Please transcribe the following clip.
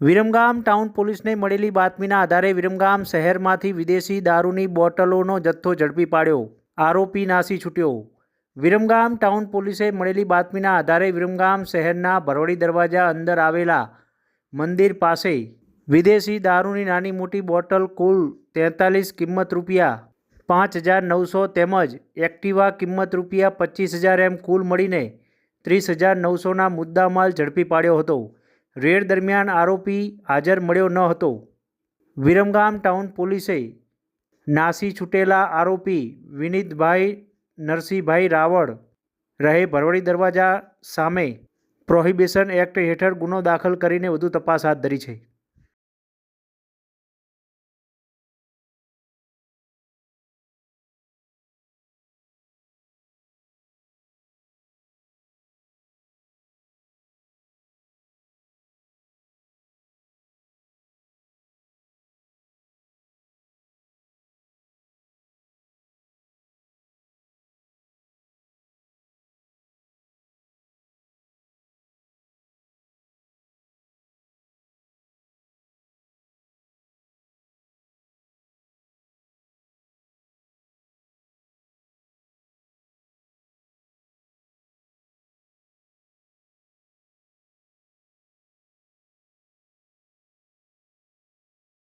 Viramgam town પોલીસને મળેલી બાતમીના આધારે વિરમગામ શહેરમાંથી વિદેશી દારૂની બોટલોનો જથ્થો ઝડપી પાડ્યો. આરોપી નાસી છૂટ્યો. વિરમગામ ટાઉન પોલીસે મળેલી બાતમીના આધારે વિરમગામ શહેરના ભરોડી દરવાજા અંદર આવેલા મંદિર પાસે વિદેશી દારૂની નાની મોટી બોટલ કુલ તેતાલીસ કિંમત રૂપિયા પાંચ હજાર નવસો તેમજ એક્ટિવા કિંમત રૂપિયા પચીસ હજાર એમ કુલ મળીને ત્રીસ હજાર નવસોના મુદ્દામાલ ઝડપી પાડ્યો હતો. રેડ દરમિયાન આરોપી હાજર મળ્યો ન હતો. વિરમગામ ટાઉન પોલીસે નાસી છૂટેલા આરોપી વિનીતભાઈ નરસિંહભાઈ રાવળ રહે ભરવાડી દરવાજા સામે પ્રોહિબિશન એક્ટ હેઠળ ગુનો દાખલ કરીને વધુ તપાસ હાથ ધરી છે.